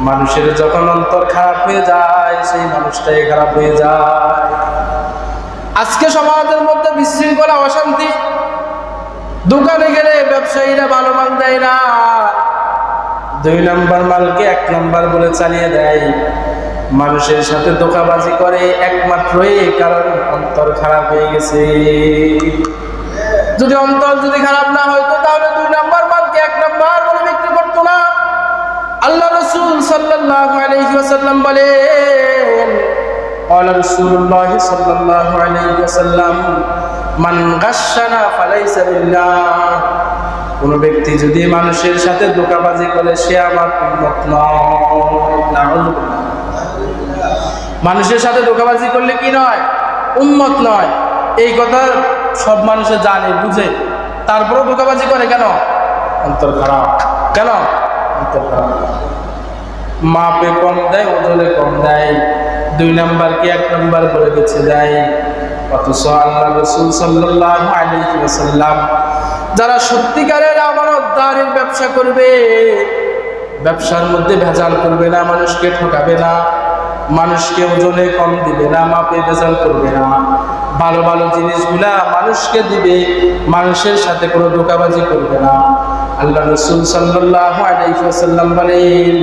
মানুষের যখন অন্তর খারাপ হয়ে যায়, সেই মানুষটাই খারাপ হয়ে যায়। আজকে সমাজের মধ্যে বিশৃঙ্খলা, অশান্তি। দোকানে গেলে ব্যবসায়ীরা ভালো মাল দেয় না। দুই নাম্বার মালকে এক নাম্বার বলে চালিয়ে দেয়। মানুষের সাথে ধোকাবাজি করে একমাত্র এই কারণ, অন্তর খারাপ হয়ে গেছে। যদি অন্তর যদি খারাপ না হইতো সাল্লাল্লাহু আলাইহি ওয়াসাল্লাম বলেন قال رسول الله صلى الله عليه وسلم من غشنا فليس بالله কোন ব্যক্তি যদি মানুষের সাথে ধোকাবাজি করে সে আমার উম্মত নয় নাউযুবিল্লাহ। মানুষের সাথে ধোকাবাজি করলে কি নয় উম্মত নয় এই কথা সব মানুষে জানে বুঝে তারপরেও ধোকাবাজি করে কেন অন্তর খারাপ কেন অন্তর খারাপ মাপে কম দেয়, ওজনে কম দেয়। দুই নাম্বার কি, এক নাম্বার করে বেছে দেয়। অথচ আল্লাহ রসুল সাল্লাহ আলাইহি ওয়াসাল্লাম, যারা সত্যিকারের আমানতদারির ব্যবসা করবে, ব্যবসার মধ্যে ভেজাল করবে না, মানুষকে ঠকাবে না, মানুষকে ওজনে কম দিবে না, মাপে ভেজাল করবে না। ভালো ভালো জিনিসগুলা মানুষকে দিবে, মানুষের সাথে কোনো ধোকাবাজি করবে না। আল্লাহ রসুল সাল্লাহ আলাইসাল্লাম বলেন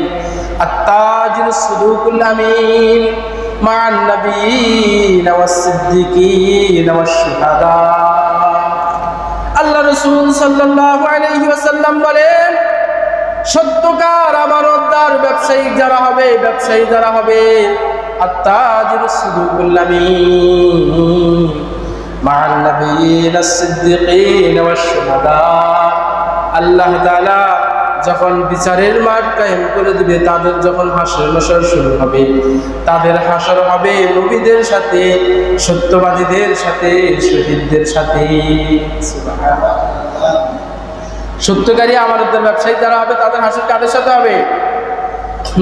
আত্মাজির সুদুকুল আমিন مع النبيين والصديقين والشهداء আল্লাহ রসুল সাল্লাল্লাহু আলাইহি ওয়াসাল্লাম বলেন সত্যকার আমানতদার ব্যবসায়ী যারা হবে ব্যবসায়ী যারা হবে আত্তাজির সুদুকুল্লামিন مع النبيين الصديقين والشهداء আল্লাহ তাআলা যখন বিচারের মাঠ কায়েম করে দিবে, তাদের যখন হাসর নসর শুরু হবে, তাদের হাসর হবে নবীদের সাথে, সত্যবাদীদের সাথে, শহীদদের সাথে। সত্যকারী আমাদের ব্যবসায়ী যারা হবে, তাদের হাসির কাদের সাথে হবে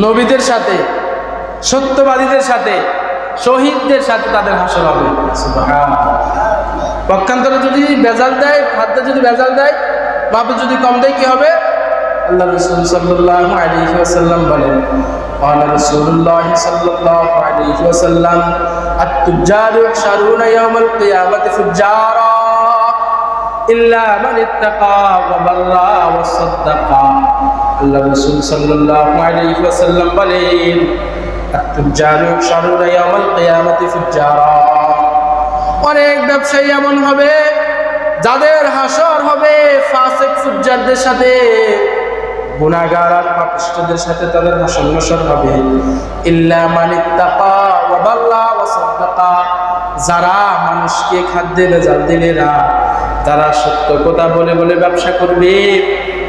নবীদের সাথে, সত্যবাদীদের সাথে, শহীদদের সাথে তাদের হাসর হবে। পক্ষান্তরে যদি বেজাল দেয় খাদ্যে যদি বেজাল দেয় মাপে যদি কম দেয়, কি হবে আল্লাহ রসুল সাল্লাল্লাহু আলাইহি ওয়াসাল্লাম বলেন قال رسول الله صلى الله عليه وسلم التجار يحشرون يوم القيامة فجارا إلا من اتقى وبرا وصدق আল্লাহ রসুল সাল্লাল্লাহু আলাইহি ওয়াসাল্লাম বলেন التجار يحشرون يوم القيامة فجارا অনেক ব্যবসায়ী এমন হবে যাদের হাসর হবে ফাসেক ফুজ্জারদের সাথে গুনাহগার আর পাপিষ্ঠদের সাথে তাদের হাসর হবে। ইল্লা মানিত্তাকা ওয়া বাল্লা ওয়া সাদ্দাকা যারা মানুষকে খাদ্যে বেজাল দিবে না, যারা সত্য কথা বলে বলে ব্যবসা করবে,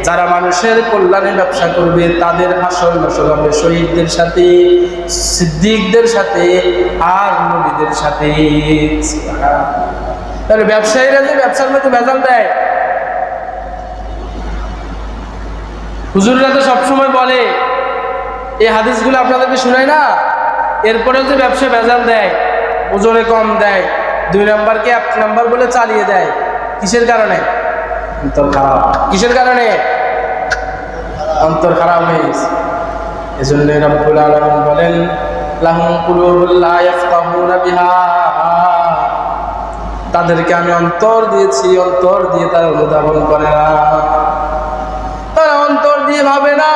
যারা মানুষের কল্যাণে ব্যবসা করবে, তাদের হাসর নসর হবে শহীদদের সাথে, সিদ্দিকদের সাথে আর নবীদের সাথে। তাহলে ব্যবসায়ীরা যে ব্যবসার মধ্যে ভেজাল দেয় হুজুররা তো সবসময় বলে এই হাদিসগুলো আপনাদেরকে শোনায় না? এরপরেও যে ব্যবসা ভেজাল দেয় ওজনে কম দেয় দুই নাম্বারকে এক নাম্বার বলে চালিয়ে দেয় কিসের কারণে? অন্তর খারাপ। কিসের কারণে? অন্তর খারাপ হয়ে গেছে। এজন্য রব্বুল আলামিন বলেন লাহুম কুলুবুল লা ইয়াফকাহুনা বিহা। তাদেরকে আমি অন্তর দিয়েছি অন্তর দিয়ে তারা অনুধাবন করে না। দিয়ে ভাবে না।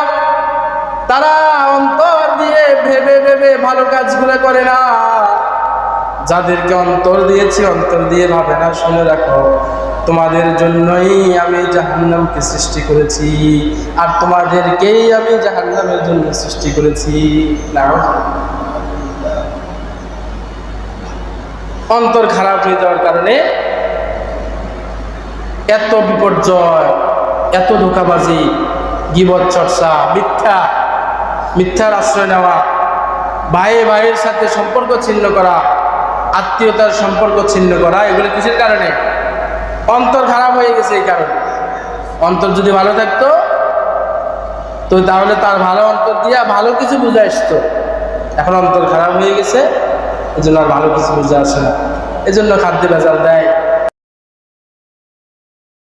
তারা অন্তর দিয়ে ভেবে ভেবে ভালো কাজগুলো করে না। যাদেরকে অন্তর দিয়েছি, অন্তর দিয়ে ভাবে না। শুনে রাখো, তোমাদের জন্যই আমি জাহান্নামকে সৃষ্টি করেছি, আর তোমাদেরকেই আমি জাহান্নামের জন্য সৃষ্টি করেছি। অন্তর খারাপ হয়ে যাওয়ার কারণে এত বিপর্যয়, এত ধোকাবাজি গিবত, চর্চা, মিথ্যা, মিথ্যার আশ্রয় নেওয়া ভাইয়ে ভাইয়ের সাথে সম্পর্ক ছিন্ন করা, আত্মীয়তার সম্পর্ক ছিন্ন করা, এগুলো কিসের কারণে? অন্তর খারাপ হয়ে গেছে এই কারণে। অন্তর যদি ভালো থাকতো, তো তাহলে তার ভালো অন্তর দিয়া ভালো কিছু বুঝে আসতো। এখন অন্তর খারাপ হয়ে গেছে এই জন্য আর ভালো কিছু বুঝে আসে না। এই জন্য খাদ্যে ভেজাল দেয়।